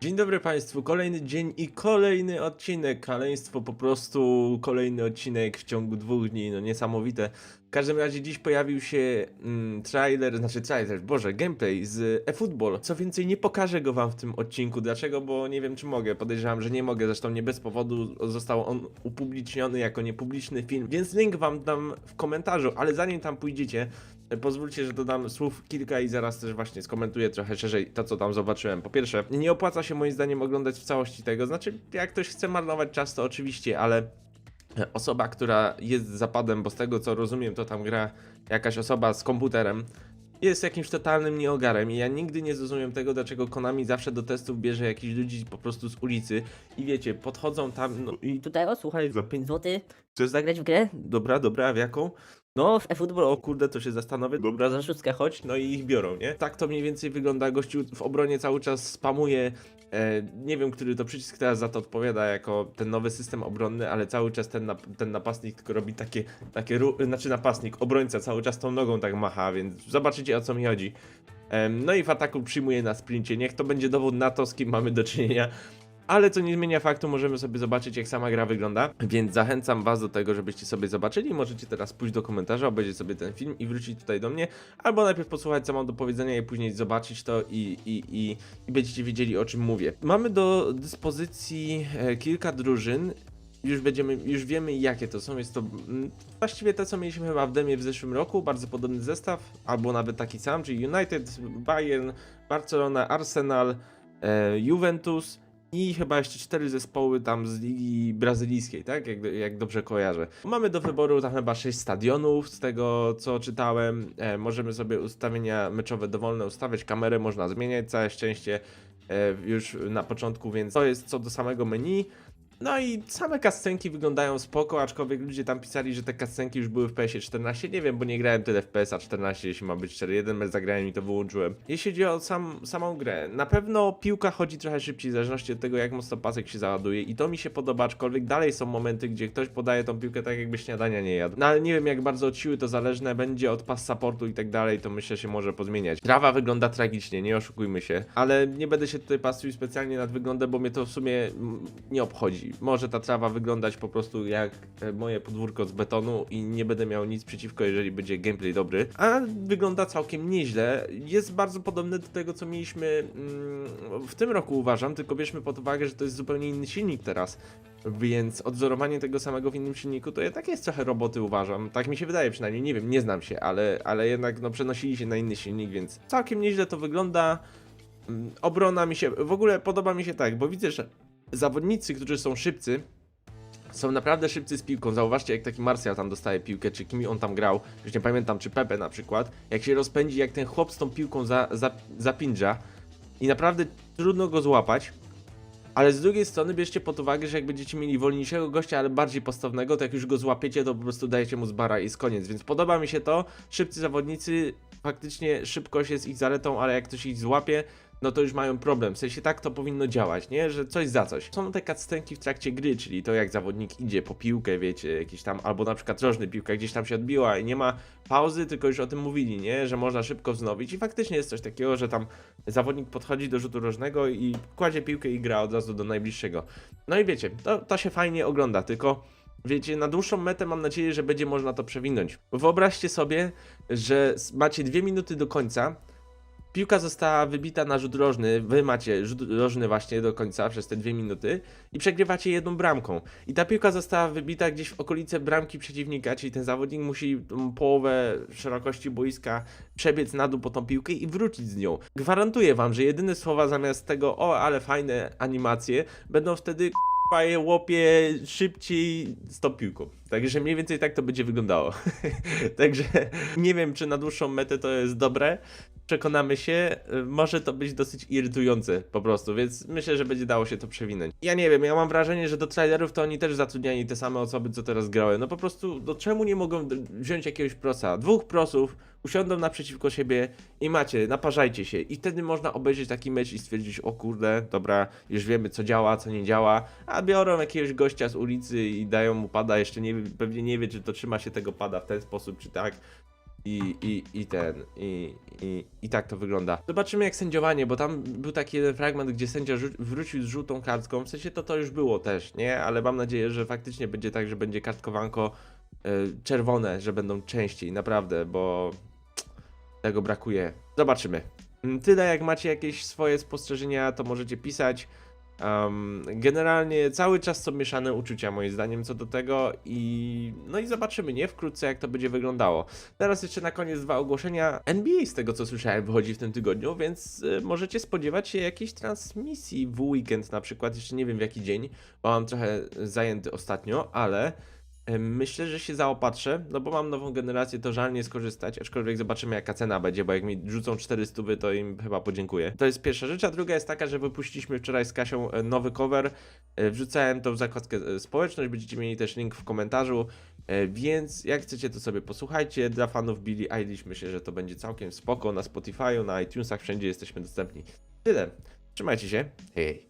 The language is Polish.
Dzień dobry Państwu, kolejny dzień i kolejny odcinek. Kaleństwo po prostu kolejny odcinek w ciągu dwóch dni, no niesamowite. W każdym razie dziś pojawił się mm, trailer, znaczy trailer, boże, gameplay z eFootball. Co więcej, nie pokażę go Wam w tym odcinku. Dlaczego? Bo nie wiem czy mogę. Podejrzewam, że nie mogę, zresztą nie bez powodu został on upubliczniony jako niepubliczny film. Więc link Wam dam w komentarzu, ale zanim tam pójdziecie, Pozwólcie, że dodam słów kilka i zaraz też właśnie skomentuję trochę szerzej to, co tam zobaczyłem. Po pierwsze, nie opłaca się moim zdaniem oglądać w całości tego. Znaczy, jak ktoś chce marnować czas, to oczywiście, ale osoba, która jest zapadem, bo z tego co rozumiem, to tam gra jakaś osoba z komputerem, jest jakimś totalnym nieogarem i ja nigdy nie zrozumiem tego, dlaczego Konami zawsze do testów bierze jakichś ludzi po prostu z ulicy i wiecie, podchodzą tam, no i Tutaj o, słuchaj, za 5 zł chcesz zagrać w grę? Dobra, dobra, a w jaką? No, w eFootball, o kurde, to się zastanowię. Dobra, za szóstkę chodź, no i ich biorą, nie? Tak to mniej więcej wygląda. Gościu w obronie cały czas spamuje. E, nie wiem, który to przycisk teraz za to odpowiada jako ten nowy system obronny, ale cały czas ten, nap ten napastnik tylko robi takie, takie znaczy napastnik, obrońca cały czas tą nogą tak macha, więc zobaczycie o co mi chodzi. No i w ataku przyjmuje na sprincie. Niech to będzie dowód na to, z kim mamy do czynienia. Ale to nie zmienia faktu, możemy sobie zobaczyć, jak sama gra wygląda. Więc zachęcam Was do tego, żebyście sobie zobaczyli. Możecie teraz pójść do komentarza, obejrzeć sobie ten film i wrócić tutaj do mnie. Albo najpierw posłuchać, co mam do powiedzenia, i później zobaczyć to i, i, i, i będziecie wiedzieli, o czym mówię. Mamy do dyspozycji e, kilka drużyn. Już, będziemy, już wiemy jakie to są. Jest to mm, właściwie te, co mieliśmy chyba w demie w zeszłym roku. Bardzo podobny zestaw, albo nawet taki sam, czyli United, Bayern, Barcelona, Arsenal, e, Juventus i chyba jeszcze cztery zespoły tam z ligi brazylijskiej, tak? Jak, jak dobrze kojarzę. Mamy do wyboru tam chyba sześć stadionów, z tego co czytałem. E, możemy sobie ustawienia meczowe dowolne ustawiać, kamerę można zmieniać, całe szczęście e, już na początku, więc to jest co do samego menu. No i same kascenki wyglądają spoko, aczkolwiek ludzie tam pisali, że te kascenki już były w PS-ie 14. Nie wiem, bo nie grałem tyle w PS-a 14, jeśli ma być 4. Jeden mecz zagrałem i to wyłączyłem. Jeśli chodzi o sam, samą grę, na pewno piłka chodzi trochę szybciej, w zależności od tego, jak mocno pasek się załaduje. I to mi się podoba, aczkolwiek dalej są momenty, gdzie ktoś podaje tą piłkę tak, jakby śniadania nie jadł. No ale nie wiem, jak bardzo od siły to zależne będzie, od pas supportu i tak dalej, to myślę, się może pozmieniać. Trawa wygląda tragicznie, nie oszukujmy się. Ale nie będę się tutaj patrzył specjalnie nad wyglądem, bo mnie to w sumie mm, nie obchodzi. Może ta trawa wyglądać po prostu jak e, moje podwórko z betonu i nie będę miał nic przeciwko, jeżeli będzie gameplay dobry. A wygląda całkiem nieźle. Jest bardzo podobny do tego, co mieliśmy mm, w tym roku, uważam, tylko bierzmy pod uwagę, że to jest zupełnie inny silnik teraz. Więc odzorowanie tego samego w innym silniku to jednak jest trochę roboty, uważam. Tak mi się wydaje przynajmniej, nie wiem, nie znam się, ale, ale jednak no, przenosili się na inny silnik, więc całkiem nieźle to wygląda. Mm, Obrona mi się, w ogóle podoba mi się tak, bo widzę, że zawodnicy, którzy są szybcy, są naprawdę szybcy z piłką. Zauważcie, jak taki Martial tam dostaje piłkę, czy kimi on tam grał. Już nie pamiętam, czy Pepe na przykład. Jak się rozpędzi, jak ten chłop z tą piłką za, za, zapindża i naprawdę trudno go złapać. Ale z drugiej strony bierzcie pod uwagę, że jak będziecie mieli wolniejszego gościa, ale bardziej postawnego, to jak już go złapiecie, to po prostu dajecie mu z bara i jest koniec. Więc podoba mi się to. Szybcy zawodnicy, faktycznie szybkość jest ich zaletą, ale jak ktoś ich złapie, no to już mają problem. W sensie tak to powinno działać, nie? Że coś za coś. Są te cutscenki w trakcie gry, czyli to jak zawodnik idzie po piłkę, wiecie, jakiś tam, albo na przykład rożny piłka gdzieś tam się odbiła i nie ma pauzy, tylko już o tym mówili, nie? Że można szybko wznowić i faktycznie jest coś takiego, że tam zawodnik podchodzi do rzutu rożnego i kładzie piłkę i gra od razu do najbliższego. No i wiecie, to, to się fajnie ogląda, tylko wiecie, na dłuższą metę mam nadzieję, że będzie można to przewinąć. Wyobraźcie sobie, że macie dwie minuty do końca, Piłka została wybita na rzut rożny, wy macie rzut rożny właśnie do końca przez te dwie minuty i przegrywacie jedną bramką. I ta piłka została wybita gdzieś w okolice bramki przeciwnika, czyli ten zawodnik musi połowę szerokości boiska przebiec na dół po tą piłkę i wrócić z nią. Gwarantuję wam, że jedyne słowa zamiast tego o, ale fajne animacje, będą wtedy je łopie szybciej z tą piłką. Także mniej więcej tak to będzie wyglądało. Także nie wiem, czy na dłuższą metę to jest dobre, przekonamy się, y, może to być dosyć irytujące po prostu, więc myślę, że będzie dało się to przewinąć. Ja nie wiem, ja mam wrażenie, że do trailerów to oni też zatrudniali te same osoby, co teraz grały. No po prostu, no czemu nie mogą wziąć jakiegoś prosa? Dwóch prosów, usiądą naprzeciwko siebie i macie, naparzajcie się. I wtedy można obejrzeć taki mecz i stwierdzić, o kurde, dobra, już wiemy co działa, co nie działa, a biorą jakiegoś gościa z ulicy i dają mu pada, jeszcze nie, pewnie nie wie, czy to trzyma się tego pada w ten sposób, czy tak. I, i, i ten, i, i, i tak to wygląda. Zobaczymy jak sędziowanie, bo tam był taki jeden fragment, gdzie sędzia wrócił z żółtą kartką. W sensie to to już było też, nie? Ale mam nadzieję, że faktycznie będzie tak, że będzie kartkowanko e, czerwone, że będą częściej, naprawdę, bo tego brakuje. Zobaczymy. Mm, Tyle, jak macie jakieś swoje spostrzeżenia, to możecie pisać. Um, generalnie cały czas są mieszane uczucia, moim zdaniem, co do tego i no i zobaczymy, nie? Wkrótce, jak to będzie wyglądało. Teraz jeszcze na koniec dwa ogłoszenia. NBA, z tego co słyszałem, wychodzi w tym tygodniu, więc y, możecie spodziewać się jakiejś transmisji w weekend na przykład. Jeszcze nie wiem w jaki dzień, bo mam trochę zajęty ostatnio, ale myślę, że się zaopatrzę, no bo mam nową generację, to żal nie skorzystać, aczkolwiek zobaczymy jaka cena będzie, bo jak mi rzucą 400, to im chyba podziękuję. To jest pierwsza rzecz, a druga jest taka, że wypuściliśmy wczoraj z Kasią e, nowy cover. E, Wrzucałem to w zakładkę e, społeczność, będziecie mieli też link w komentarzu, więc jak chcecie to sobie posłuchajcie. Dla fanów Billie Eilish myślę, że to będzie całkiem spoko na Spotify'u, na iTunesach, wszędzie jesteśmy dostępni. Tyle. Trzymajcie się. Hej.